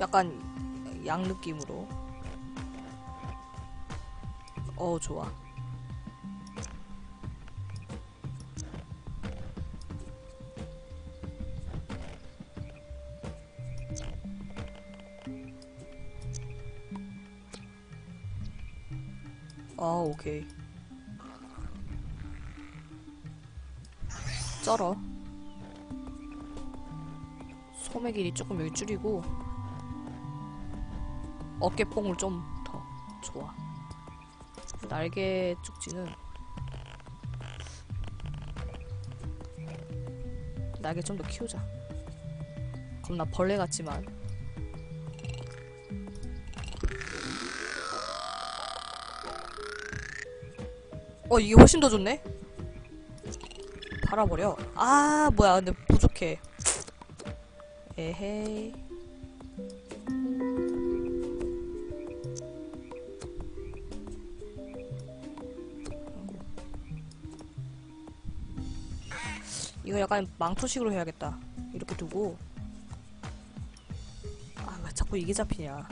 약간 양 느낌으로. 어, 좋아. 아, 오케이. 쩔어. 소매 길이 조금 여기 줄이고 어깨뽕을 좀 더 좋아. 날개 쪽지는 날개 좀 더 키우자. 겁나 벌레 같지만 어 이게 훨씬 더 좋네? 팔아버려. 아 뭐야 근데 부족해. 에헤이. 약간 망토식으로 해야겠다. 이렇게 두고. 아, 왜 자꾸 이게 잡히냐.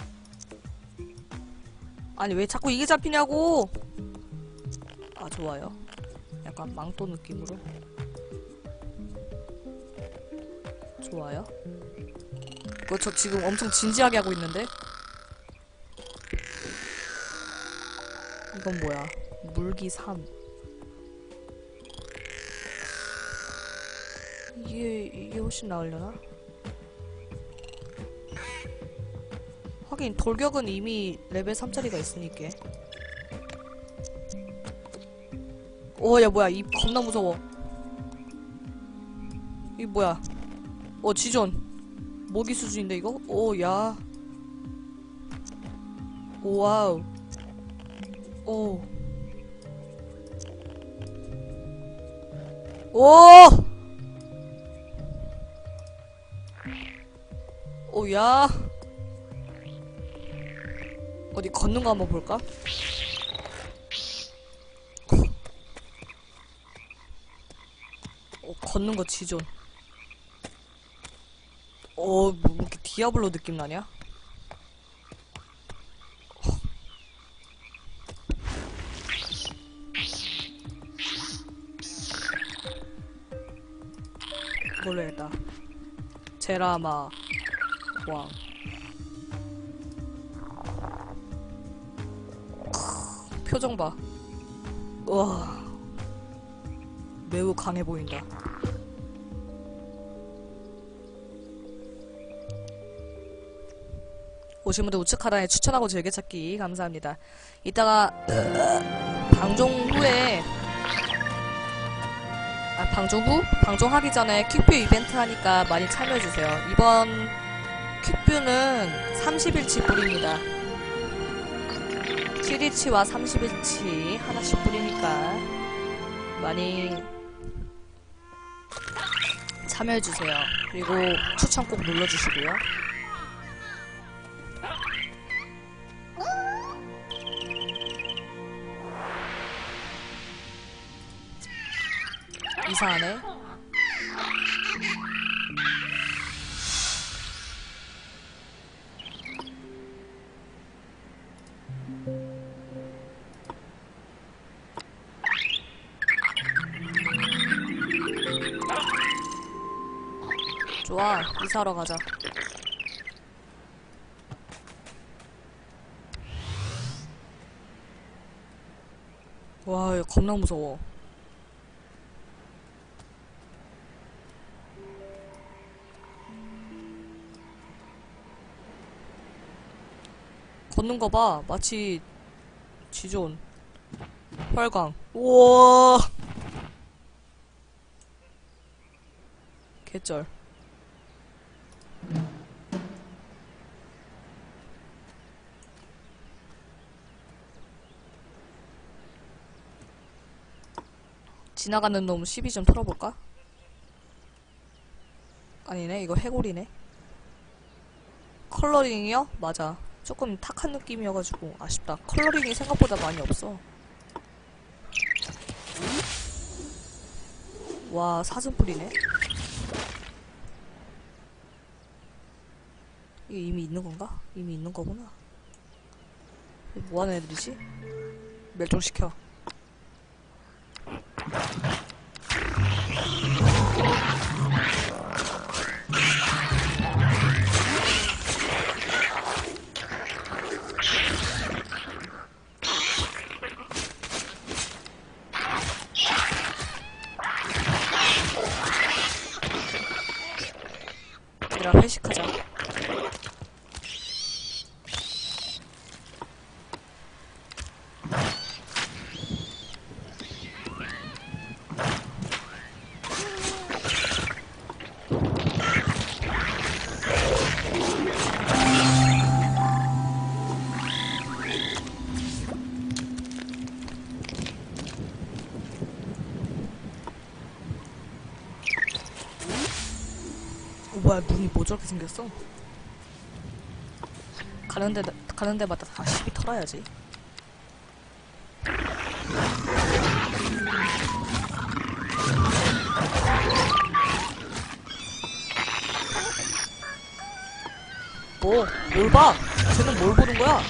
아니, 왜 자꾸 이게 잡히냐고! 아, 좋아요. 약간 망토 느낌으로. 좋아요. 이거 저 지금 엄청 진지하게 하고 있는데? 이건 뭐야? 물기 3. 이게, 훨씬 나으려나? 하긴 돌격은 이미 레벨 3짜리가 있으니까. 오, 야, 뭐야. 입 겁나 무서워. 이 뭐야. 어, 지존. 모기 수준인데, 이거? 오, 야. 오, 와우. 오. 오! 오, 야. 어디 걷는 거 한번 볼까? 어, 걷는 거 지존. 어, 뭐 이렇게 디아블로 느낌 나냐? 해야겠다. 제라마 왕. 크, 표정 봐. 우와. 매우 강해 보인다. 오신 분들 우측 하단에 추천하고 즐겨찾기 감사합니다. 이따가 방송 후에 아 방송 후? 방송하기 전에 퀵뷰 이벤트 하니까 많이 참여해주세요. 이번 퀵뷰는 30일치 뿌립니다. 7일치와 30일치 하나씩 뿌리니까 많이 참여해주세요. 그리고 추천 꼭 눌러주시고요. 이상하네. 좋아, 이사하러 가자. 와, 겁나 무서워. 걷는 거 봐. 마치 지존. 활강. 우와. 개쩔. 지나가는 놈 시비 좀 털어볼까? 아니네, 이거 해골이네. 컬러링이요? 맞아. 조금 탁한 느낌이어가지고 아쉽다. 컬러링이 생각보다 많이 없어. 와, 사슴뿔이네. 이게 이미 있는 건가? 이미 있는 거구나. 이게 뭐 하는 애들이지? 멸종시켜. 뭐야 눈이 뭐 저렇게 생겼어? 가는 데 가는 데마다 다 시비 털어야지. 뭐? 뭘 봐? 쟤는 뭘 보는 거야?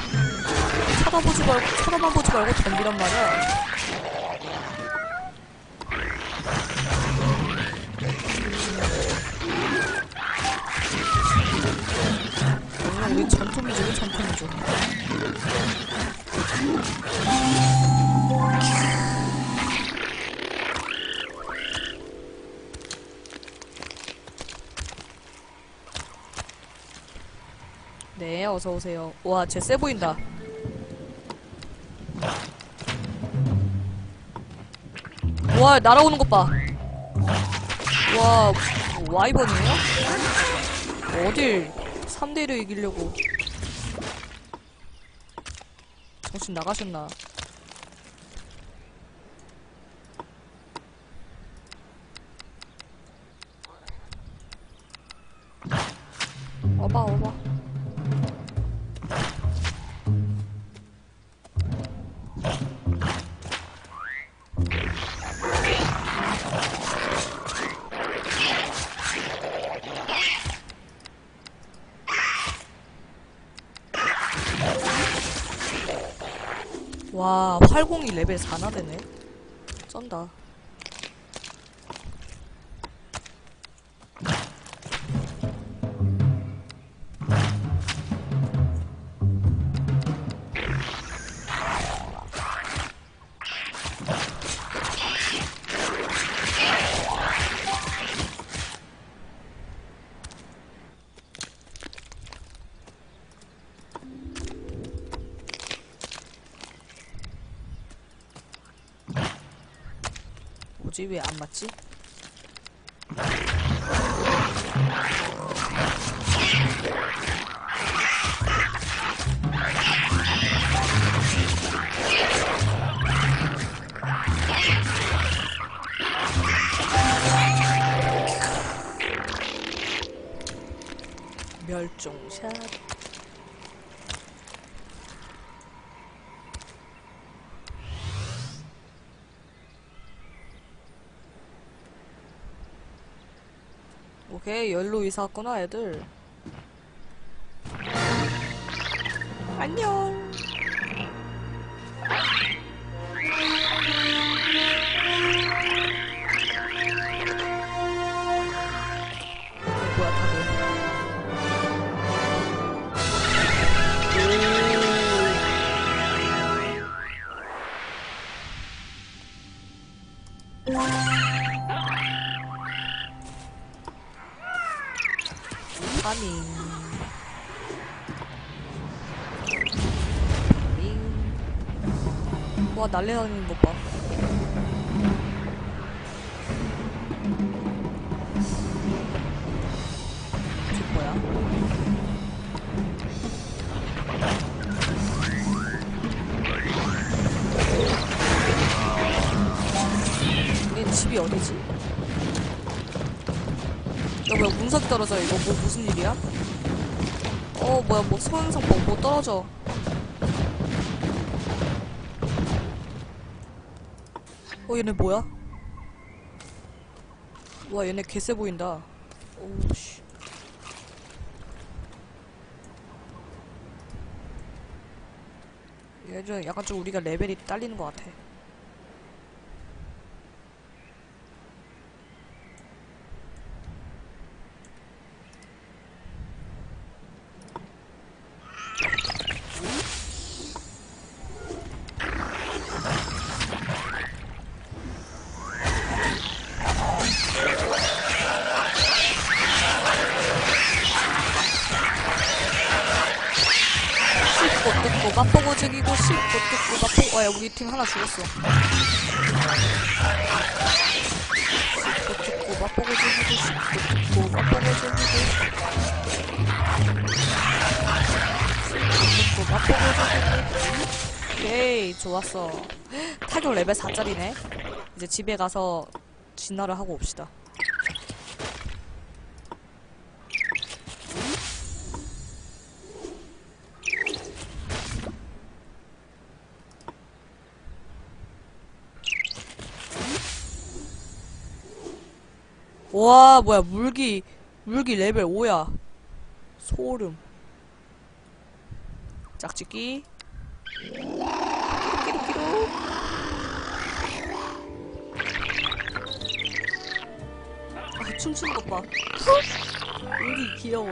쳐다보지 말고 쳐다만 보지 말고 덤비란 말이야. 우리 전투민족이 전투민족. 네, 어서 오세요. 와, 쟤 세 보인다. 와, 날아오는 것 봐. 와, 와이번이에요? 어딜 3대1을 이기려고. 정신 나가셨나 와 활공이 레벨 4나 되네? 쩐다 뭐지 왜 안 맞지? 오케이 열로 이사 왔구나 애들. 안녕 파밍. 와 날래 다니는 것봐 집이 어디지? 야 뭐야 문석이 떨어져 이거. 뭐 무슨 일이야? 어 뭐야 뭐 소행성 뭐, 뭐 떨어져. 어 얘네 뭐야? 와 얘네 개쎄 보인다. 오우씨. 얘는 약간 좀 우리가 레벨이 딸리는 것 같아. 고 뜯고 맛보고 죽이고 씹고 뜯고 맛보고 와야 우리 팀 하나 죽었어. 씹고 뜯고 맛보고 죽이고 씹고 뜯고 맛보고 죽이고 뜯고 맛보고 죽이고 오케이 좋았어. 타격 레벨 4짜리네. 이제 집에 가서 진화를 하고 옵시다 와 뭐야 물기 물기 레벨 5야. 소름. 짝짓기. 끼리끼로 아 춤추는 것봐 물기 귀여워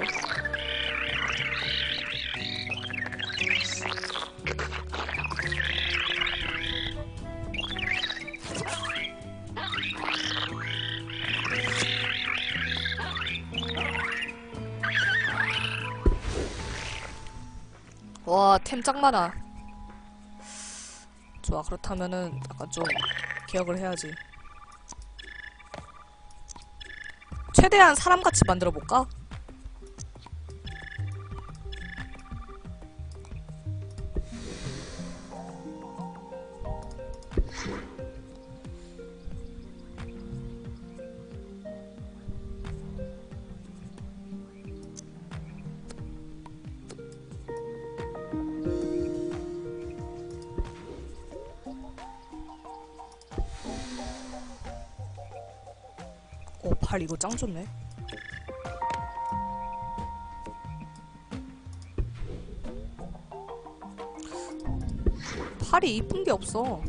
와, 템 짱 많아. 좋아, 그렇다면은 약간 좀 기억을 해야지. 최대한 사람같이 만들어 볼까? 어, 팔 이거 짱 좋네. 팔이 이쁜 게 없어.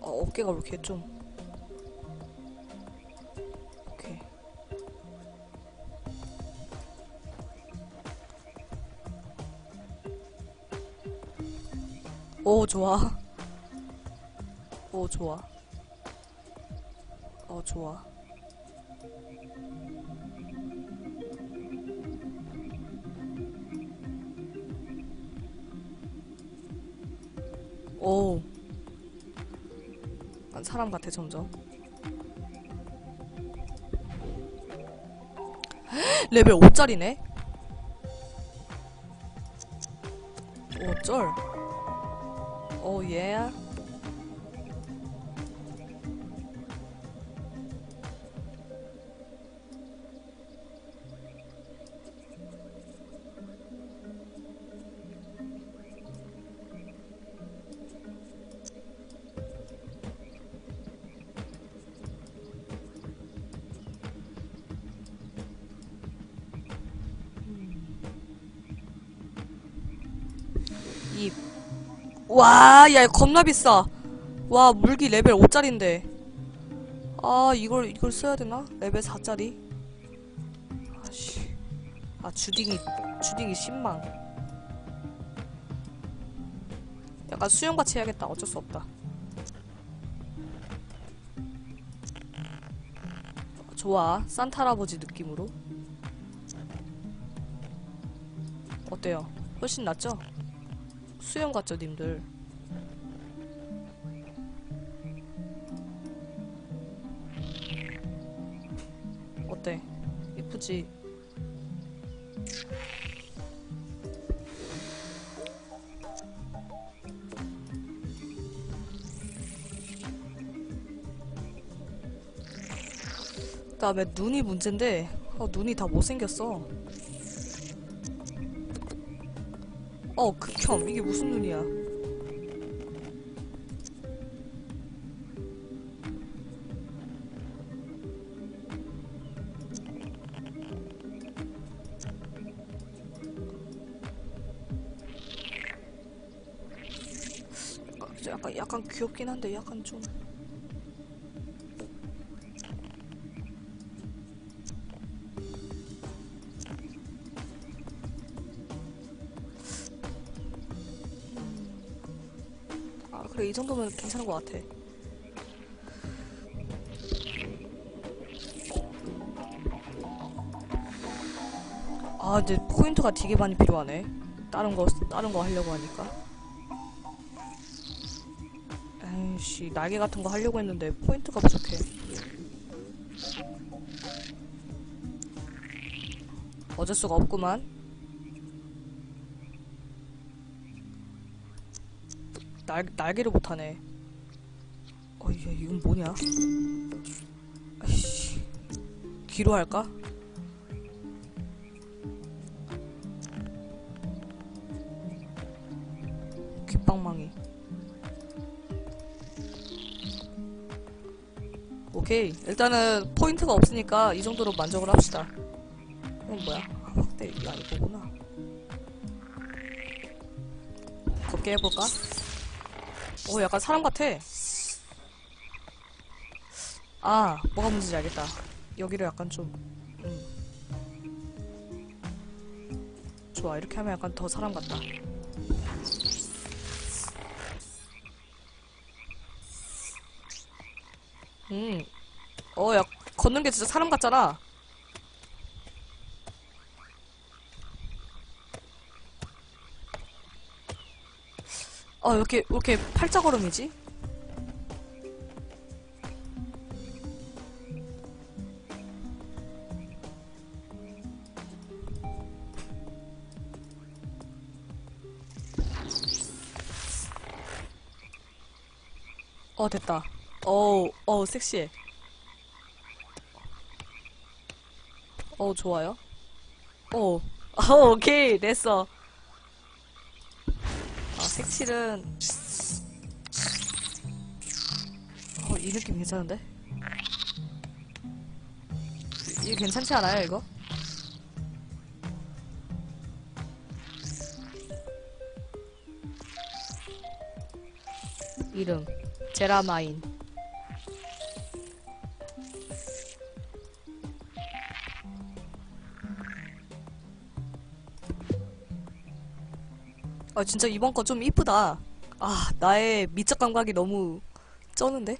어, 어깨가 왜 이렇게 좀. 오, 좋아. 오, 좋아. 어, 좋아. 오. 난 사람 같아, 점점. 레벨 5짜리네? 오, 쩔. 오, 예. 와, 야, 겁나 비싸. 와, 물기 레벨 5짜린데. 아, 이걸, 이걸 써야 되나? 레벨 4짜리? 아씨. 아, 주딩이, 주딩이 10망. 약간 수영같이 해야겠다. 어쩔 수 없다. 좋아. 산타 할아버지 느낌으로. 어때요? 훨씬 낫죠? 수영 같죠, 님들? 이쁘지? 그다음에 눈이 문제인데 어, 눈이 다 못생겼어. 어, 극혐. 이게 무슨 눈이야. 귀엽긴 한데, 약간 좀. 아, 그래, 이 정도면 괜찮은 것 같아. 아, 근데 포인트가 되게 많이 필요하네. 다른 거, 다른 거 하려고 하니까. 씨, 날개 같은 거 하려고 했는데 포인트가 부족해. 어쩔 수가 없구만. 날, 날개를 못하네. 어, 야, 이건 뭐냐? 아이씨. 귀로 할까? 오케이. 일단은 포인트가 없으니까 이 정도로 만족을 합시다. 이건 뭐야? 아, 확대. 이거 아니구나. 곱게 해볼까? 오, 약간 사람 같아. 아, 뭐가 문제인지 알겠다. 여기를 약간 좀, 음. 좋아, 이렇게 하면 약간 더 사람 같다. 음. 어, 야, 걷는 게 진짜 사람 같잖아. 어, 왜 이렇게, 왜 이렇게 팔자 걸음이지? 어, 됐다. 어우, 어우, 섹시해. 어우, 좋아요. 어, 어, 오케이, 됐어. 아, 색칠은, 어, 이 느낌 괜찮은데? 이게 괜찮지 않아요, 이거? 이름, 제라마인. 아 진짜 이번 거 좀 이쁘다. 아 나의 미적 감각이 너무 쩌는데?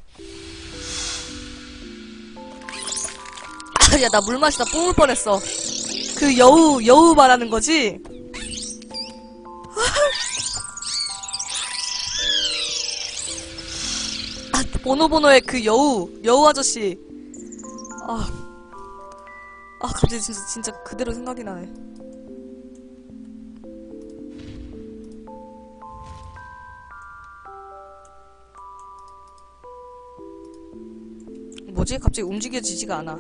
야나 물 마시다 뿜을 뻔했어. 그 여우 여우 말하는 거지? 아 보노보노의 그 여우 여우 아저씨. 아. 아 갑자기 진짜 진짜 그대로 생각이 나네. 뭐지? 갑자기 움직여지지가 않아.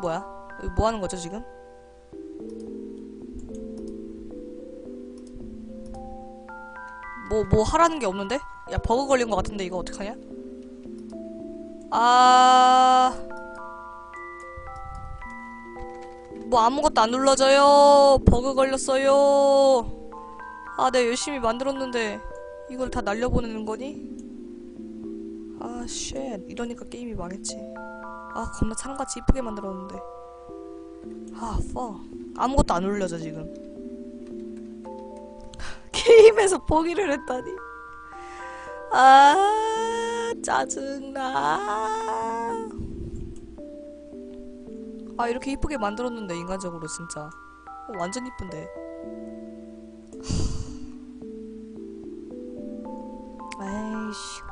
뭐야? 뭐 하는 거죠, 지금? 뭐, 뭐 하라는 게 없는데? 야, 버그 걸린 것 같은데, 이거 어떡하냐? 아. 뭐 아무것도 안 눌러져요. 버그 걸렸어요. 아, 내가 열심히 만들었는데, 이걸 다 날려보내는 거니? 아, 쉣. 이러니까 게임이 망했지. 아, 겁나 창같이 이쁘게 만들었는데. 아, 퍼. 아무것도 안 울려져, 지금. 게임에서 포기를 했다니. 아, 짜증나. 아, 이렇게 이쁘게 만들었는데, 인간적으로, 진짜. 어, 완전 이쁜데. 에이씨.